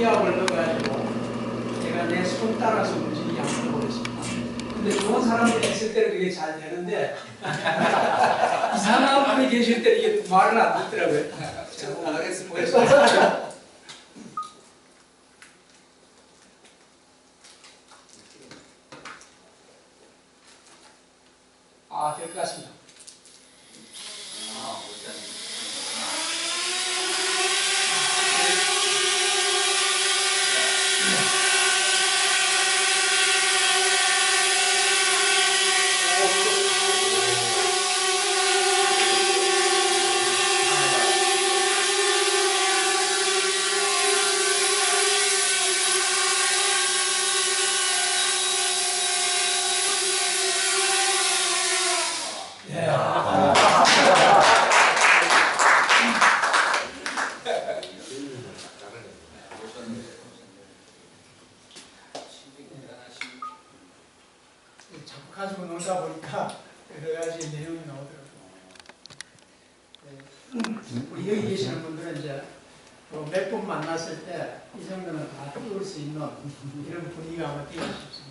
기압을 넣어가지고 제가 내 손 따라서 움직이게 한번 해보겠습니다. 근데 좋은 사람들이 있을 때는 그게 잘 되는데 이상한 분이 계실 때 이게 말을 안 듣더라고요. 제가 한번 보겠습니다. 아, 될것 같습니다. 자꾸 가지고 놀다 보니까 여러 가지 내용이 나오더라고요. 네. 우리 여기 계시는 분들은 이제 몇 분 만났을 때 이 정도는 다 띄울 수 있는 이런 분위기가 아마 띄울 수 있습니다.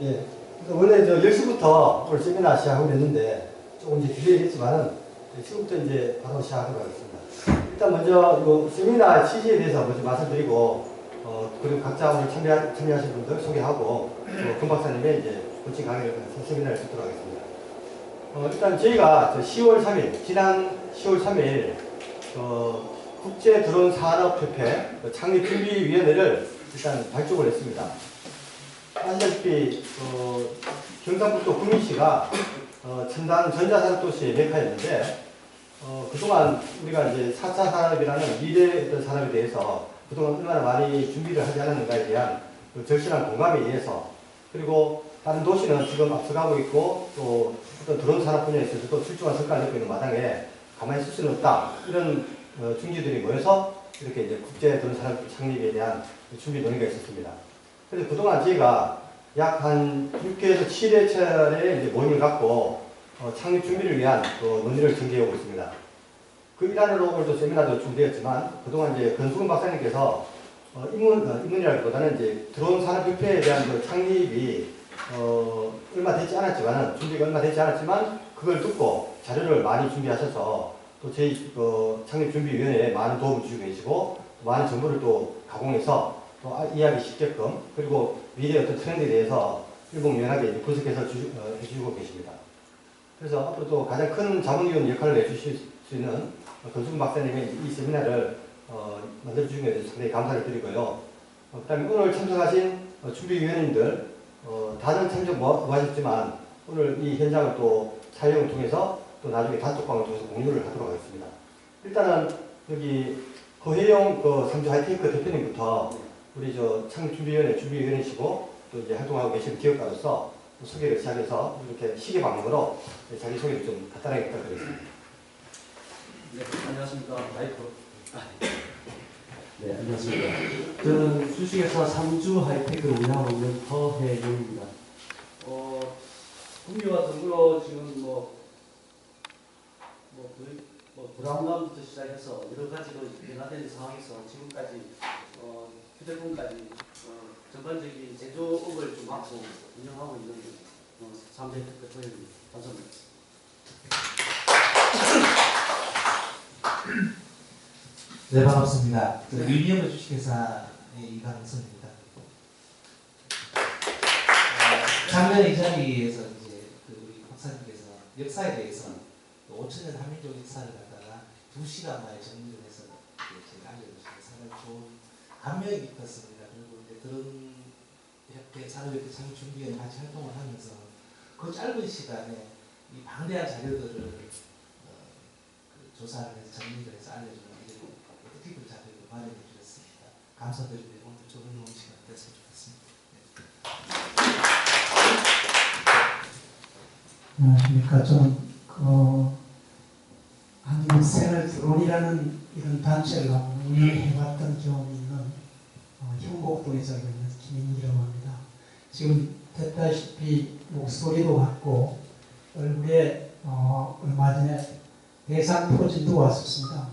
예. 그래서 원래 저 10시부터 오늘 세미나 시작하고 했는데 조금 이제 딜레이했지만은 지금부터 이제 바로 시작하도록 하겠습니다. 일단 먼저 이 세미나 취지에 대해서 먼저 말씀드리고 어, 그리고 각자 오늘 참여, 참여하신 분들 소개하고 또금 박사님의 이제 본칙 강의를 세미나를 듣도록 하겠습니다. 어, 일단 저희가 저 10월 3일, 지난 10월 3일 어, 국제 드론 산업협회 그 창립 준비위원회를 일단 발족을 했습니다. 아시다시피 어, 경상북도 구민시가 어, 첨단 전자산업 도시의 메카였는데 어, 그동안 우리가 이제 4차 산업이라는 미래 어떤 산업에 대해서 그동안 얼마나 많이 준비를 하지 않았는가에 대한 그 절실한 공감에 의해서 그리고 다른 도시는 지금 앞서가고 있고 또 어떤 드론 산업 분야에 있어서도 출중한 성과를 내고 있는 마당에 가만히 있을 수는 없다 이런 어, 중지들이 모여서 이렇게 이제 국제 드론 산업 창립에 대한 준비 논의가 있었습니다. 그래서 그동안 저희가 약 한 6개에서 7회 차례 이제 모임을 갖고 어, 창립 준비를 위한 그 논의를 전개해 오고 있습니다. 그 일환으로 오늘도 세미나도 준비되었지만 그동안 이제 건수근 박사님께서 어, 입문, 어, 입문이라기보다는 이제 드론 산업협회에 대한 그 창립이 어, 얼마 되지 않았지만은 준비가 얼마 되지 않았지만 그걸 듣고 자료를 많이 준비하셔서 또 저희 그 창립준비위원회에 많은 도움을 주고 계시고 많은 정보를 또 가공해서 또 아- 이해하기 쉽게끔 그리고 미래 어떤 트렌드에 대해서 일목요연하게 이제 분석해서 주, 어, 해주고 계십니다. 그래서 앞으로 또 가장 큰 자문위원 역할을 해주실 수 있는 건수근 박사님의 이 세미나를 어, 만들어주신 것에 대해서 상당히 감사를 드리고요. 어, 그 다음에 오늘 참석하신 어, 준비위원님들 어, 다들 참석 뭐, 하셨지만 오늘 이 현장을 또 촬영을 통해서 또 나중에 단톡방을 통해서 공유를 하도록 하겠습니다. 일단은 여기 거혜영 그 삼주 하이테크 대표님부터 우리 저 창준비위원회 준비위원이시고 또 이제 활동하고 계신 기업가로서 또 소개를 시작해서 이렇게 시계 방향으로 자기 소개를 좀 간단하게 부탁드리겠습니다. 네, 안녕하십니까. 마이크. 아, 네, 안녕하십니까. 저는 주식회사 삼주 하이테크를 운영하고 있는 허혜용입니다. 어, 국민과 정부로 지금 뭐, 뭐, 그, 뭐, 불안감부터 시작해서 여러 가지로 변화된 상황에서 지금까지, 어, 휴대폰까지, 어, 전반적인 제조업을 좀 맡고 운영하고 있는, 어, 삼주 하이테크 허혜용입니다. 감사합니다. 네 반갑습니다. 저 유니언 주식회사의 이강선입니다. 어, 작년 이 자리에서 이제 그 우리 박사님께서 역사에 대해서 5천년 한민족 역사를 갖다가 두 시간 만에 정리를 해서 제가 알려주셔서 상당히 좋은 감명이 깊었습니다. 그리고 이제 그런 협회 산업협회 창립 준비위원 같이 활동을 하면서 그 짧은 시간에 이 방대한 자료들을 어, 그 조사를 해서 정리를 해서 알려주는 이런 뜻깊은 자료를 마련해 주셨습니다. 감사드리고 오늘 좋은 좋은 시간 됐으면 좋겠습니다. 안녕하십니까. 저는 그 한국 생활 드론이라는 이런 단체를 운영해왔던 경험이 어, 형곡동에 살고 있는 김인기라고 합니다. 지금 됐다시피 목소리도 같고 얼굴에 어, 얼마 전에 대상 포진도 왔었습니다.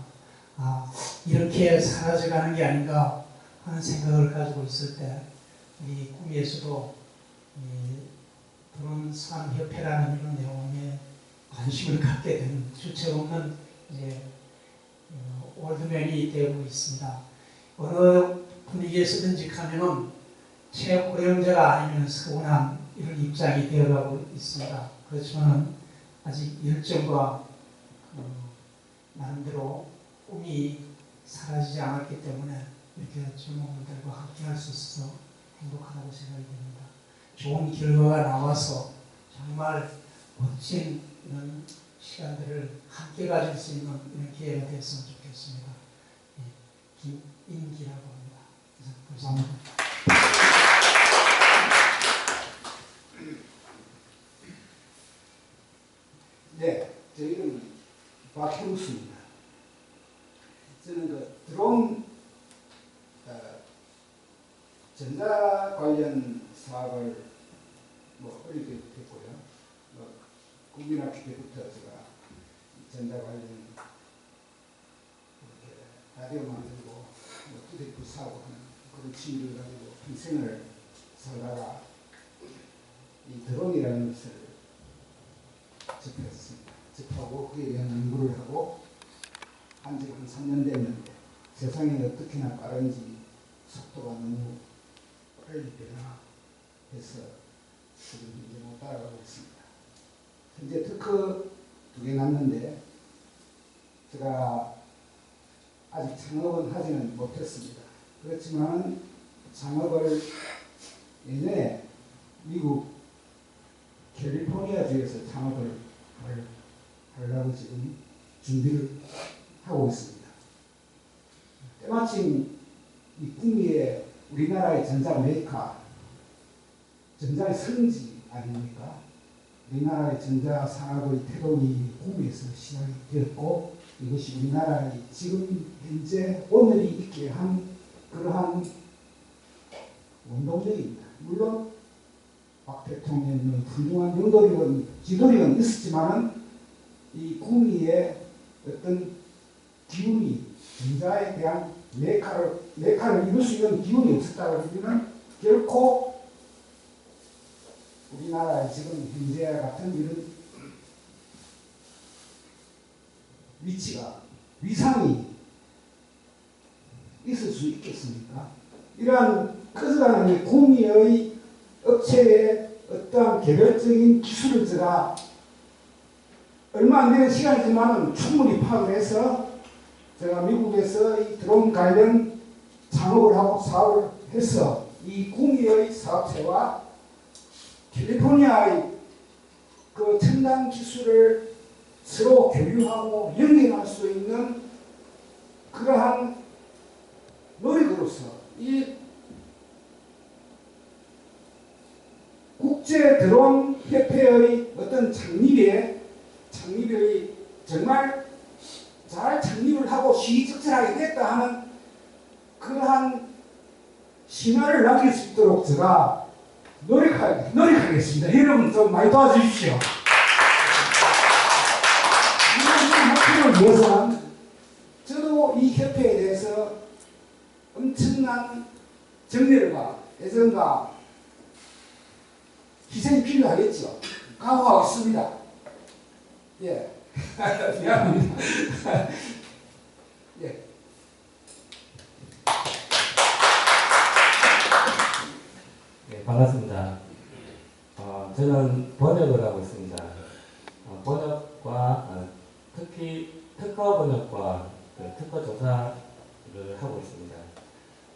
아 이렇게 사라져가는 게 아닌가 하는 생각을 가지고 있을 때 우리 꿈에서도 이 드론 산협회라는 이런 내용에 관심을 갖게 된 주체 없는 이제 어, 올드맨이 되고 있습니다. 어느 분위기에서든지 가면은 최고령자가 아니면 서운한 이런 입장이 되어가고 있습니다. 그렇지만 아직 열정과 어, 나름대로 꿈이 사라지지 않았기 때문에 이렇게 젊은 분들과 함께 할 수 있어서 행복하다고 생각이 됩니다. 좋은 결과가 나와서 정말 멋진 이런 시간들을 함께 가질 수 있는 이런 기회가 됐으면 좋겠습니다. 예, 김인기라고 합니다. 감사합니다. 네, 저 이름은 박형수입니다. 저는 그 드론 어, 전자 관련 사업을 뭐 어릴 때부터 했고요. 뭐 국민학교 때부터 제가 전자 관련 이렇게 라디오 만들고 뭐 휴대폰 사고 하는 그런 취미를 가지고 평생을 살다가 이 드론이라는 것을 접했습니다. 접하고 그에 대한 연구를 하고 한 지가 한 3년 됐는데 세상이 어떻게나 빠른지 속도가 너무 빨리 변화해서 지금 이제 못 따라가고 있습니다. 현재 특허 두 개 났는데 제가 아직 창업은 하지는 못했습니다. 그렇지만 창업을 예전에 미국 캘리포니아주에서 창업을 할- 하려고 지금 준비를 하고 있습니다. 때마침 이 꿈위에 우리나라의 전자 메이커, 전자의 성지 아닙니까? 우리나라의 전자 산업의 태동이 꿈위에서 시작이 되었고 이것이 우리나라의 지금 현재 오늘이 있게 한 그러한 원동력입니다. 물론 박 대통령의 훌륭한 용도력은 지도력은 있었지만은 이 국리의 어떤 기운이 전자에 대한 메카를 메카를 이룰 수 있는 기운이 없었다고 그러면 결코 우리나라의 지금 현재와 같은 이런 위치가 위상이 있을 수 있겠습니까? 이러한 커져가는 이 국리의 업체의 어떠한 개별적인 기술을 제가 얼마 안 되는 시간이지만 충분히 파악을 해서 제가 미국에서 이 드론 관련 창업을 하고 사업을 해서 이 국리의 사업체와 캘리포니아의 그 첨단 기술을 서로 교류하고 연결할 수 있는 그러한 노력으로서 이 국제 드론 협회의 어떤 창립에 창립이 정말 잘 창립을 하고 시의적절하게 됐다 하는 그러한 신화를 남길 수 있도록 제가 노력하, 노력하겠습니다. 여러분 좀 많이 도와주십시오. 이런 저도 이 협회에 대해서 엄청난 정열과 애정과 희생이 필요하겠죠. 각오하고 있습니다. 예. 미안합니다. 예. 네, 반갑습니다. 어, 저는 번역을 하고 있습니다. 어, 번역과 어, 특히 특허 번역과 그 특허 조사를 하고 있습니다.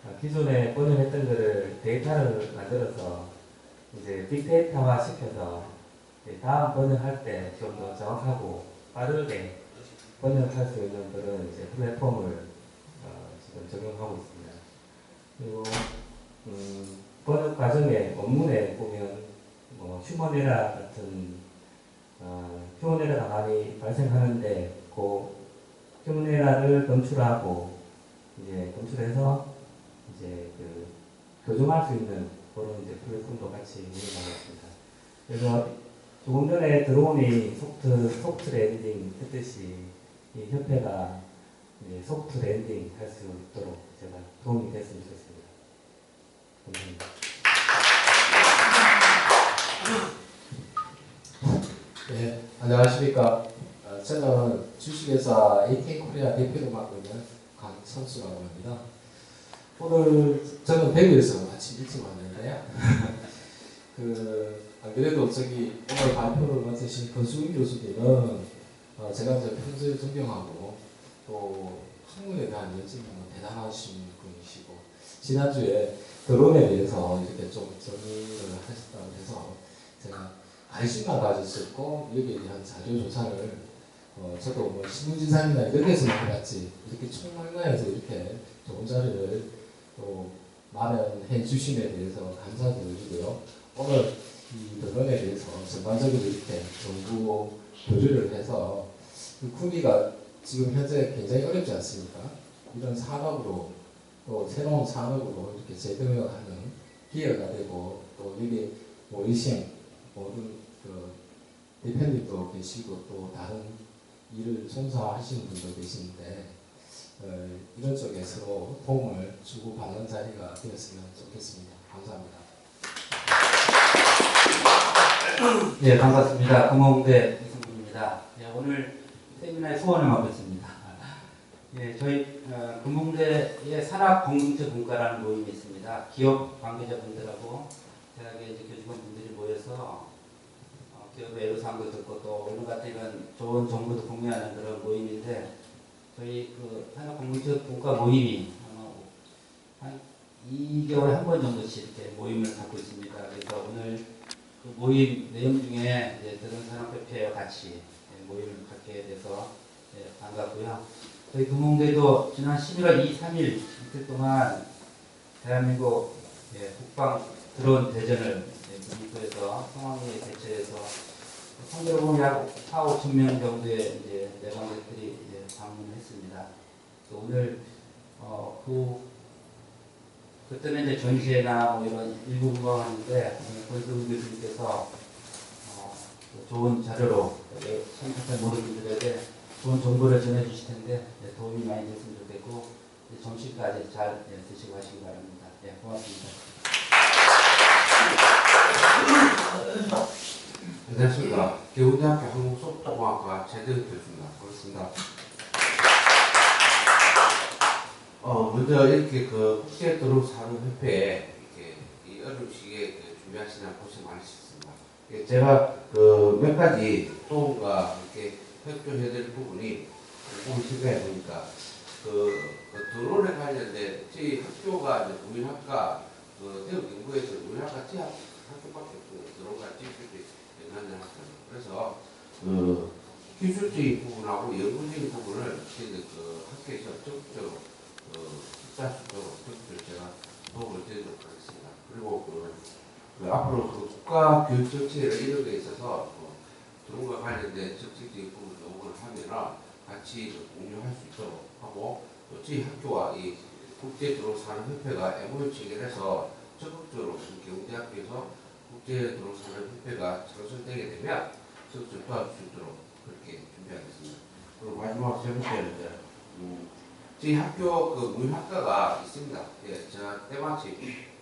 어, 기존에 번역했던 것을 데이터를 만들어서 이제 빅데이터화 시켜서 다음 번역할 때 좀 더 정확하고 빠르게 번역할 수 있는 그런 이제 플랫폼을 어, 지금 적용하고 있습니다. 그리고 음, 번역 과정에 원문에 보면 뭐 휴먼에라 같은 어, 휴먼에라가 많이 발생하는데 그 휴먼에라를 검출하고 이제 검출해서 이제 그 교정할 수 있는 그런 이제 플랫폼도 같이 운영하고 있습니다. 그래서 조금 전에 드론이 소프트, 소프트 랜딩 했듯이 이 협회가 소프트 랜딩 할 수 있도록 제가 도움이 됐으면 좋겠습니다. 감사합니다. 네, 안녕하십니까. 어, 저는 주식회사 AK코리아 대표를 맡고 있는 강선수라고 합니다. 오늘 저는 대구에서 아침 일찍 왔는데요. 그, 안 그래도 저기 오늘 발표를 맡으신 권수민 교수님은 어, 제가 이제 평소에 존경하고 또 학문에 대한 열정이 너무 대단하신 분이시고 지난주에 드론에 대해서 이렇게 좀 정리를 하셨다고 해서 제가 관심만 가졌었고 여기에 대한 자료 조사를 어, 저도 뭐 신문진상이나 이런 데서만 해봤지 이렇게 총망라해서 이렇게 좋은 자료를 또 마련해 주심에 대해서 감사드리고요. 오늘 이 드론에 대해서 전반적으로 이렇게 정부 교류를 해서 그 쿠미가 지금 현재 굉장히 어렵지 않습니까? 이런 산업으로 또 새로운 산업으로 이렇게 재등록하는 기회가 되고 또 여기 모이신 모든 그 대표님도 계시고 또 다른 일을 종사하시는 분도 계시는데 어, 이런 쪽에 서로 도움을 주고받는 자리가 되었으면 좋겠습니다. 감사합니다. 네, 반갑습니다. 금호대 이승훈입니다. 예, 오늘 세미나에 소원을 맡고 있습니다. 예, 저희 어, 금홍대의 산업 공동체 분과라는 모임이 있습니다. 기업 관계자분들하고 대학의 교직원분들이 모여서 어, 기업의 애로사항도 듣고 또 오늘 같은 이런 좋은 정보도 공유하는 그런 모임인데 저희 그 산업공동체 분과 모임이 어, 한 2개월에 한 번 정도씩 이렇게 모임을 갖고 있습니다. 그래서 오늘 그 모임 내용 중에 이제 드론산업협회와 같이 예, 모임을 갖게 돼서 예, 반갑고요. 저희 금홍대도 지난 11월 2, 3일 이틀 동안 대한민국 예, 국방 드론 대전을 예, 미국에서 상황에 대처해서 상대로 보면 약 4, 5천 명 정도의 이제 이제 방문했습니다. 또 오늘 어, 그 그때는 이제 전시회나 뭐 이런 일부 구강하는데 권수훈 교수님께서 어, 또 좋은 자료로 참석한 모든 분들에게 좋은 정보를 전해주실 텐데 네, 도움이 많이 됐으면 좋겠고 점심까지 잘 네, 드시고 가시기 바랍니다. 네, 고맙습니다. 안녕하십니까. 개운대학교 항공소프트공학과 최대훈 교수입니다. 반갑습니다. 어, 먼저 이렇게 그 국제드론산업 협회에 이렇게 이 어려운 시기에 그 준비하시느라 고생 많으셨습니다. 예, 제가 그 몇 가지 도움과 이렇게 협조해드릴 부분이 조금 생각해 보니까 그, 그 드론에 관련된 저희 학교가 이제 무인학과 그 대학 연구에서 무인학과 제학 학교밖에 없어요. 드론과 기술이 연관된 학교는. 그래서 그 기술적인 부분하고 연구적인 부분을 저희들 그 학교에서 적극적으로 있도록 적극적으로 제가 도움을 드리도록 하겠습니다. 그리고 그, 그 앞으로 그 국가 교육 정책을 이런 데 있어서 그 드론과 관련된 정책적인 부분을 요구를 하면은 같이 그 공유할 수 있도록 하고 또 저희 학교와 이 국제드론산업협회가 MOU 체결해서 적극적으로 이 경대학교에서 국제드론산업협회가 창설되게 되면 적극적으로 도와줄 수 있도록 그렇게 준비하겠습니다. 그리고 마지막 세 번째는 음, 저희 학교 그 무인학과가 있습니다. 예, 제가 때마침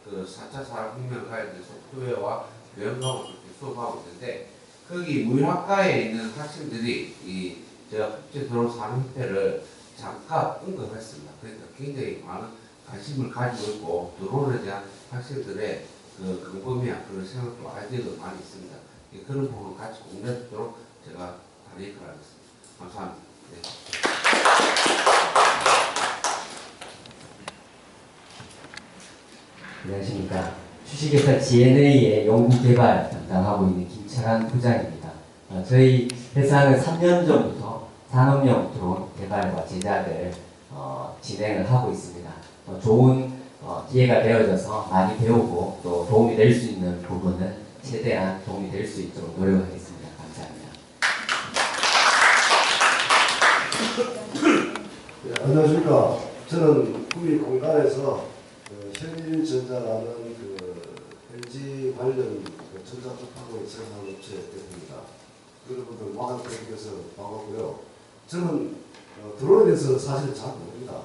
그 4차 산업혁명 관련된 소프트웨어와 교양과목을 이렇게 수업하고 있는데 거기 무인학과에 있는 학생들이 이 제가 국제드론산업협회를 잠깐 언급했습니다. 그러니까 굉장히 많은 관심을 가지고 있고 드론에 대한 학생들의 그 광범위한 그런 생각도 아이디어도 많이 있습니다. 예, 그런 부분 같이 공유하도록 제가 다니까 하겠습니다. 감사합니다. 네. 안녕하십니까. 주식회사 GNA의 연구개발 담당하고 있는 김철환 부장입니다. 어, 저희 회사는 3년 전부터 산업용 드론 개발과 제작을 어, 진행을 하고 있습니다. 어, 좋은 어, 기회가 되어져서 많이 배우고 또 도움이 될 수 있는 부분은 최대한 도움이 될 수 있도록 노력하겠습니다. 네, 안녕하십니까. 저는 구미 공단에서 그 현일전자라는 그 LG 관련 그 전자조파고 생산 업체 대표입니다. 여러분들 마감대표께서 반갑고요. 저는 어, 드론에 대해서 사실 잘 모릅니다.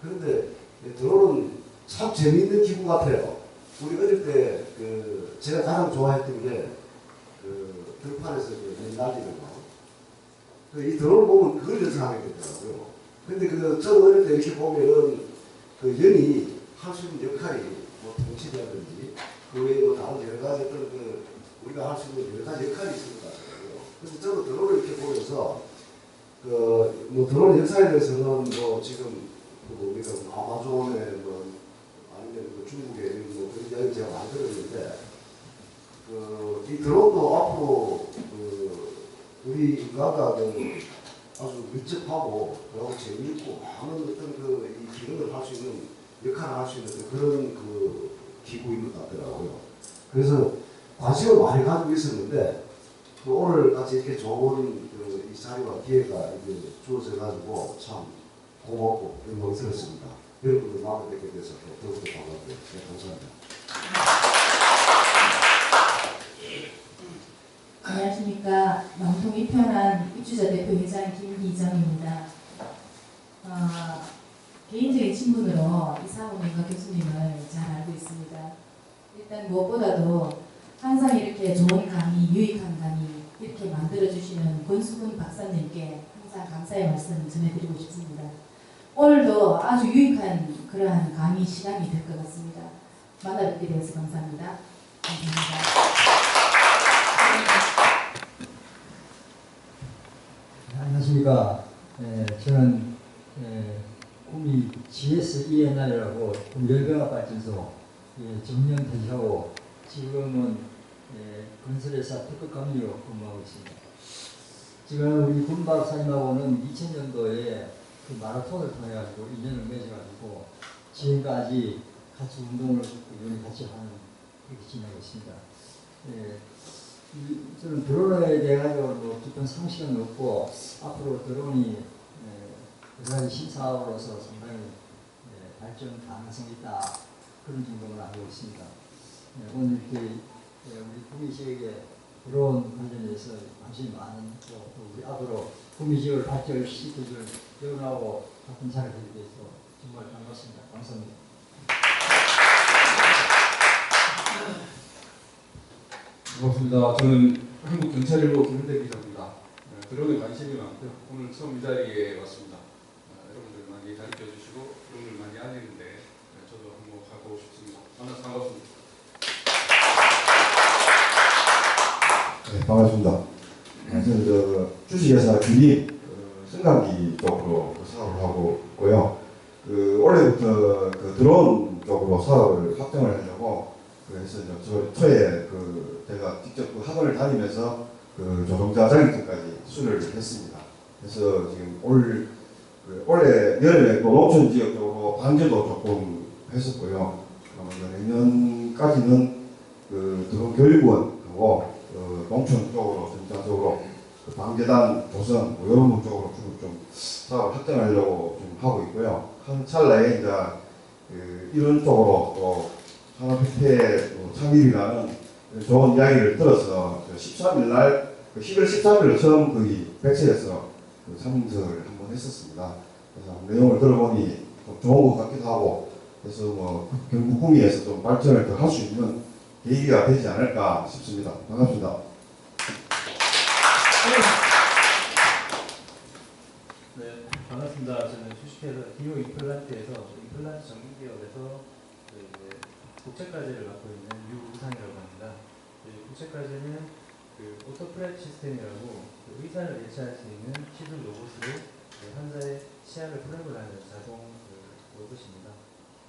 그런데 이 드론은 참 재미있는 기구 같아요. 우리 어릴 때 그 제가 가장 좋아했던 게그 들판에서 그 날리는 거. 그이 드론을 보면 그걸 연상하게 되더라고요. 근데 그 저는 어릴 때 이렇게 보면은 그 연이 할 수 있는 역할이 뭐 통치라든지 그 외에 뭐 다른 여러 가지 어떤 그 우리가 할 수 있는 여러 가지 역할이 있을 것 같아요. 그래서 저는 드론을 이렇게 보면서 그 뭐 드론 역사에 대해서는 뭐 지금 그 뭡니까 뭐 아마존의 뭐 아니면 그 중국의 뭐 그런 이야기 제가 많이 들었는데 그 이 드론도 앞으로 그 우리 인간과 그 아주 밀접하고 그리고 재미있고 많은 어떤 그이 기능을 할 수 있는 역할을 할 수 있는 그런 그 기구인 것 같더라고요. 그래서 관심을 많이 가지고 있었는데 그 오늘 같이 이렇게 좋은 그 이 자리와 기회가 주어져 가지고 참 고맙고 영광스럽습니다. 여러분들 마음에 뵙게 돼서 더욱더 반갑고요. 네, 감사합니다. 안녕하십니까. 남통 이편한 입주자 대표 회장 김희정입니다. 어, 개인적인 친분으로 이상훈님과 교수님을 잘 알고 있습니다. 일단 무엇보다도 항상 이렇게 좋은 강의, 유익한 강의 이렇게 만들어주시는 권수근 박사님께 항상 감사의 말씀 전해드리고 싶습니다. 오늘도 아주 유익한 그러한 강의 시간이 될 것 같습니다. 만나 뵙게 되어서 감사합니다. 감사합니다. 에, 저는 에, 꿈이 GSENR이라고 열병합발전소 예, 정년 퇴직하고 지금은 예, 건설회사 특급 감리로 근무하고 있습니다. 지금 우리 군 박사님하고는 2000년도에 그 마라톤을 통해 가지고 인연을 맺어 가지고 지금까지 같이 운동을 같이 하는 그렇게 지내고 있습니다. 예, 이- 저는 드론에 대해 가지고 뭐 깊은 상식은 없고 앞으로 드론이 예, 여러 가지 신사업으로서 상당히 예, 발전 가능성이 있다 그런 정도는 알고 있습니다. 예, 오늘 이렇게 예, 우리 구미 지역에 드론 관련해서 관심이 많은 또, 또 우리 앞으로 구미 지역을 발전시켜줄 여러분하고 같은 자리에 대해서 정말 반갑습니다. 감사합니다. 반갑습니다. 저는 한국경찰일보 김은대 기자입니다. 네, 드론에 관심이 많고요. 오늘 처음 이 자리에 왔습니다. 어, 여러분들 많이 가르쳐 주시고 드론을 많이 알리는데 네, 저도 한번 가고 싶습니다. 반갑습니다. 네, 반갑습니다. 네, 저는 저 주식회사 규립 그 승강기 쪽으로 그 사업을 하고 있고요. 그 올해부터 그 드론 쪽으로 사업을 확장을 하려고 그래서 저 초에 그 제가 직접 그 학원을 다니면서 그 조종자 자격증까지 수료를 했습니다. 그래서 지금 올 그 올해 여름에 또 농촌 지역 쪽으로 반제도 조금 했었고요. 내년까지는 그 드론 교육원하고 그 농촌 쪽으로 전자적으로 그 방재단, 조선 뭐 이런 분 쪽으로 좀 사업을 확장하려고 좀 하고 있고요. 한 찰나에 이제 그 이런 쪽으로 또 산업협회 또 창립이라는 좋은 이야기를 들어서 13일 날, 그 11월 13일로 처음 거기 백세에서 그 참석을 한번 했었습니다. 그래서 내용을 들어보니 좀 좋은 것 같기도 하고, 그래서 뭐 경북 구미에서 좀 발전을 더 할 수 있는 계기가 되지 않을까 싶습니다. 반갑습니다. 네, 반갑습니다. 저는 주식회사 기호 임플란트에서 임플란트 전문기업에서 그 국책과제를 맡고 있는 유우상이라고 합니다. 이 국책과제는 그 오토프랩 시스템이라고 그 의사를 예측할 수 있는 시술 로봇으로 그 환자의 치아를 프랩을 하는 자동 그 로봇입니다.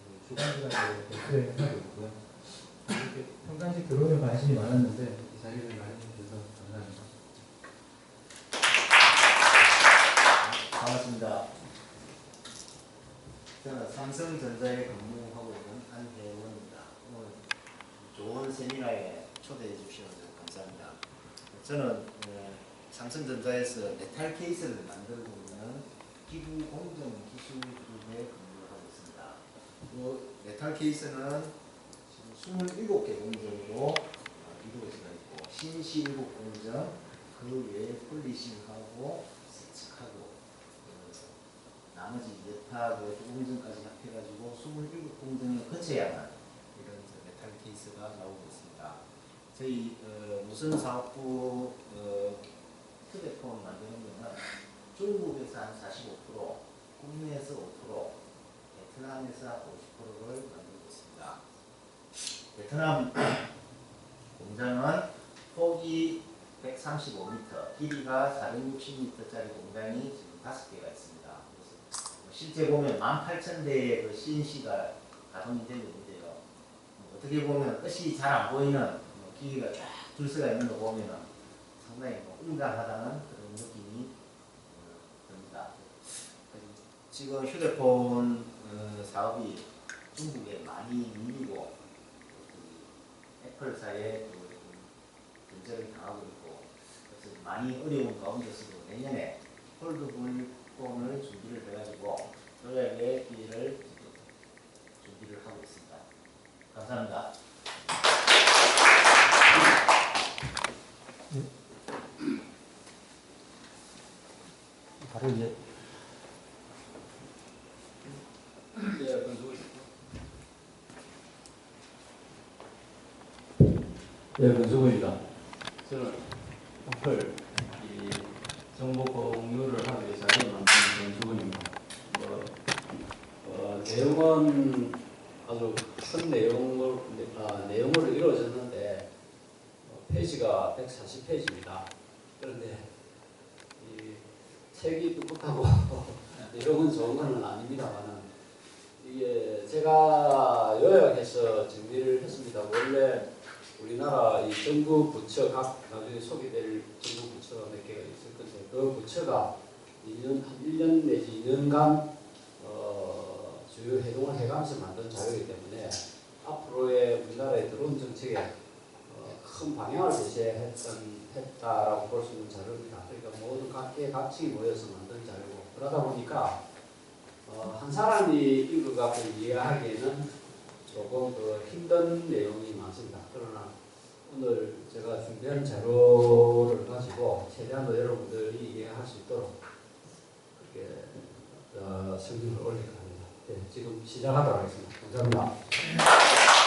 그 주간주간으로 수행을 하고 있고요. 이렇게 평상시 드론에 관심이 많았는데 이 자리를 마련해 주셔서 감사합니다. 반갑습니다. 저는 삼성전자에 근무하고 있는 안혜원입니다. 오늘 좋은 세미나에 초대해 주셔서 감사합니다. 저는 어, 삼성전자에서 메탈 케이스를 만들고 있는 기부 공정 기술 그룹에 근무하고 있습니다. 그 메탈 케이스는 지금 27개 공정으로 이루어져 있고 신시 일곱 공정 그 외에 폴리싱하고 세척하고 어, 나머지 그 공정까지 합해가지고 27공정에 거쳐야만 이런 저 메탈 케이스가 나오고 있습니다. 저희 어, 무선 사업부 어, 휴대폰 만드는 거는 중국에서 한 45%, 국내에서 5%, 베트남에서 50%를 만들고 있습니다. 베트남 공장은 폭이 135m, 길이가 460m짜리 공장이 지금 5개가 있습니다. 그래서 실제 보면 18,000대의 그 CNC가 가동이 되고 있는데요. 뭐 어떻게 보면 끝이 잘 안 보이는 뭐 기계가 쫙 줄서가 있는 거 보면은 상당히 뭐 웅장하다는 그런 느낌이 어, 듭니다. 지금 휴대폰 어, 사업이 중국에 많이 밀리고 그 애플사의 그 견제를 당하고 있고 그래서 많이 어려운 가운데서도 내년에 폴더블 폰을 준비를 해가지고 노약의 기회를 준비를 하고 있습니다. 감사합니다. 바로 이제 예, 권수고 예, 권수고입니다. 저는 어플 이 정보 공유를 하기 위해서 만든 권수고입니다. 뭐, 어, 내용은 아주 큰 내용을 아, 내용으로 이루어졌는데 어, 페이지가 140페이지입니다. 그런데 이 책이 뚝뚝하고 내용은 좋은 건 아닙니다만은 이게 제가 요약해서 정리를 했습니다. 원래 우리나라 이 정부 부처 각 나중에 소개될 정부 부처가 몇 개가 있을 건데 그 부처가 1년, 한 1년 내지 2년간 어, 주요 해동을 해가면서 만든 자료이기 때문에 앞으로의 우리나라의 드론 정책에 어, 큰 방향을 제시했던 했다라고 볼 수 있는 자료입니다. 그러니까 모든 각계 각층이 모여서 만든 자료고 그러다 보니까 어, 한 사람이 이거 갖고 이해하기에는 조금 그 힘든 내용이 많습니다. 그러나 오늘 제가 준비한 자료를 가지고 최대한도 여러분들이 이해할 수 있도록 그렇게 어, 성경을 올리려 합니다. 네, 지금 시작하도록 하겠습니다. 감사합니다.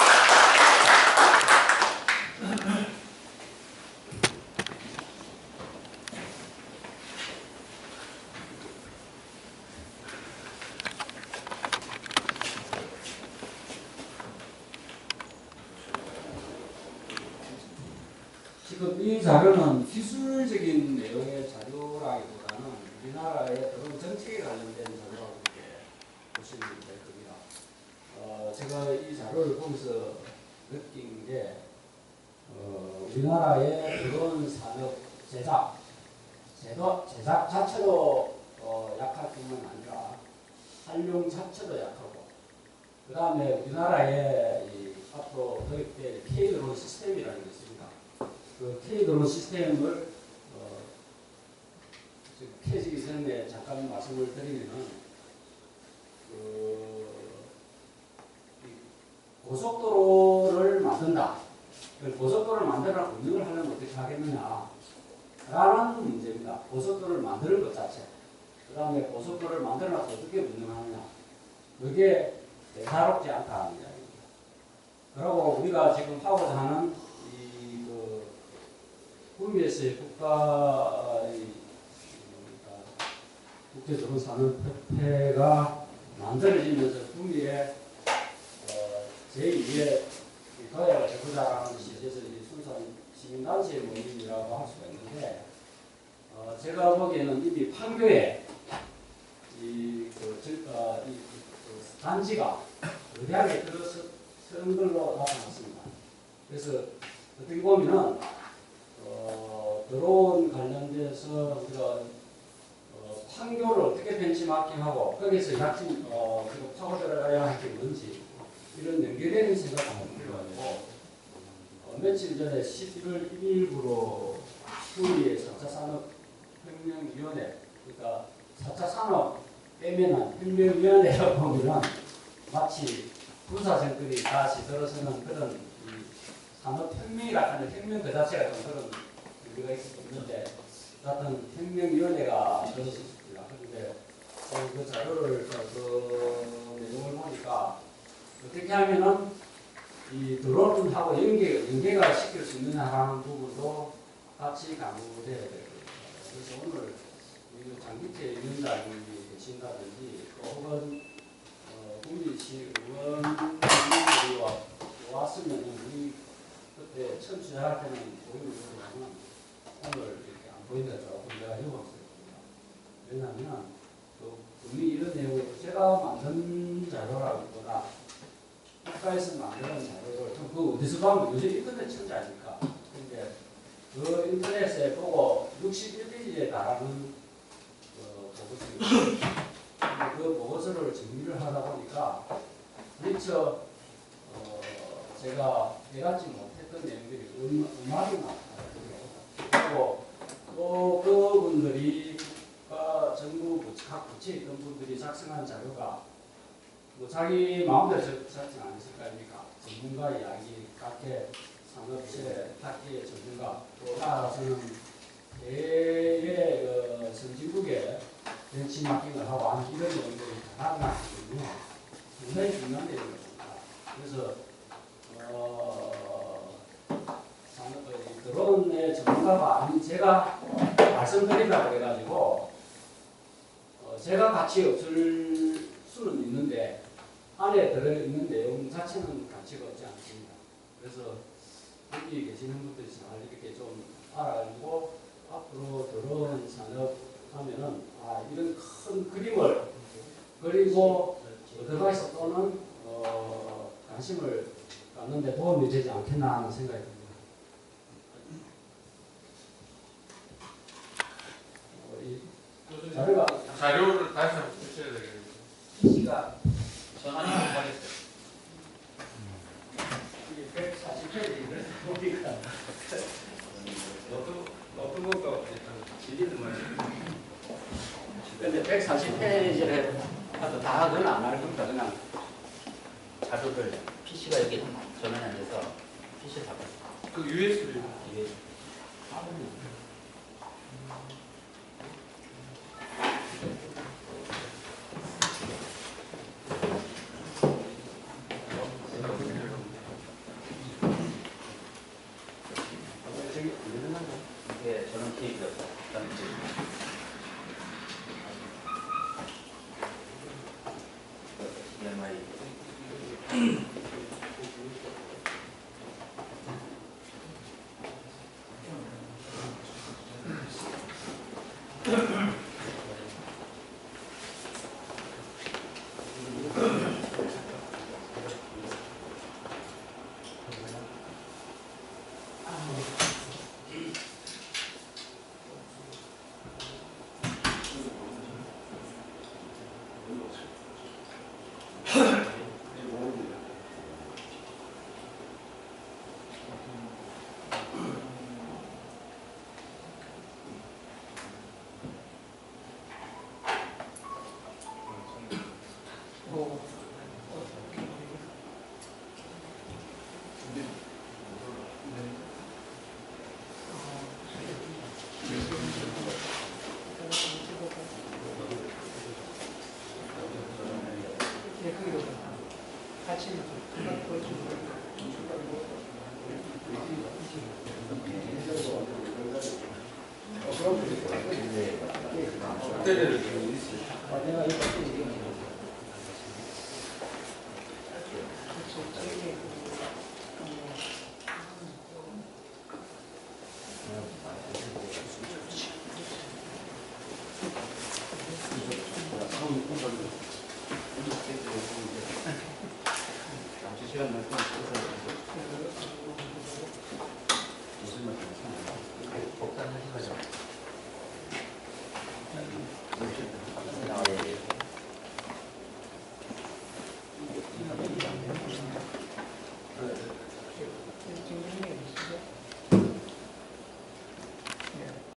지금 이 자료는 기술적인 내용의 자료라기보다는 우리나라의 그런 정책에 관련된 자료라고 이렇게 보시면 될 겁니다. 어, 제가 이 자료를 보면서 느낀 게 어, 우리나라의 그런 산업 제작, 제도, 제작 자체도 어, 약할 뿐만 아니라 활용 자체도 약하고 그 다음에 우리나라의 이 앞으로 도입될 K드론 시스템이라는 게 있습니다. 그 K드론 시스템을 어, 켜지기 전에 잠깐 말씀을 드리면은 그이 고속도로를 만든다. 그 고속도로를 만들어 운영을 하려면 어떻게 하겠느냐. 라는 문제입니다. 고속도로를 만드는 것 자체. 그 다음에 고속도로를 만들어서 어떻게 운영하느냐. 그게 대사롭지 이야기입니다. 그리고 우리가 지금 하고자 하는 이그 국내에서의 국가 이 국제적으로 산업협회가 만들어지면서 국내에 어, 제2의 도약을 해보자라는 이 순산 시민단체의 모임이라고 할 수가 있는데 어, 제가 보기에는 이미 판교에 이그 어, 이, 그 단지가 거대하게 들어서는 걸로 나타났습니다. 그래서 어떻게 보면은 어, 드론 관련돼서 우리가 어, 판교를 어떻게 벤치마킹하고 거기서 약진 어, 파고 들어가야 할 게 뭔지 이런 연계되는 생각을 하는 필요하고 어, 며칠 전에 11월 1일부로 후리의 4차 산업혁명위원회 그러니까 4차 산업 빼면은 혁명위원회라고 보면은 마치 군사 정권이 다시 들어서는 그런 이 산업혁명이라 하는 혁명 그 자체가 좀 그런 의미가 있- 있는데 하여튼 혁명위원회가 들었습니다. 그런데 어, 그 자료를 그, 그 내용을 보니까 어떻게 하면은 이 드론하고 연계, 연계가 시킬 수 있는 하는 부분도 같이 강구돼야 되거든요. 그래서 오늘 이 장기태 위원장님이 계신다든지 또 혹은 어, 국리시 의원님들이 와- 왔으면 우리 그때 처음 시작할 때는 보이는 오늘 이렇게 안 조금 내가 영광스럽습니다. 왜냐하면 그 분명히 이런 내용을 제가 만든 자료라거나 국가에서 만드는 자료를 좀그 어디서 가면 요즘 인터넷 천재 아닙니까? 근데 그 인터넷에 보고 61페이지에 달하는 어, 보고서입니다. 근데 그 보고서를 정리를 하다 보니까 미처 어, 제가 깨닫지 못했던 내용들이 음, 음악이. 그리고 또 그분들이 국가 정부 부처, 각 부처에 있던 분들이 작성한 자료가 뭐 자기 마음대로 작- 작성 안 했을 거 아닙니까? 전문가 이야기, 각계 산업체, 학계 전문가, 또 따라서는 대의 그 선진국의 벤치마킹을 하고 하는 이런 내용들이 다 나왔거든요. 상당히 중요한 내용입니다. 그래서 어, 산업, 드론의 전문가가 아닌 제가 말씀드린다고 해가지고 어, 제가 같이 없을 수는 있는데 안에 들어있는 내용 자체는 가치가 없지 않습니다. 그래서 여기 계시는 분들이 잘 이렇게 좀 알아가지고 앞으로 드론 산업 하면은 아 이런 큰 그림을 그리고 어드바이스 또는 어, 관심을 갖는 데 도움이 되지 않겠나 하는 생각이 듭니다. 같이 잠시 시간 낼건 있어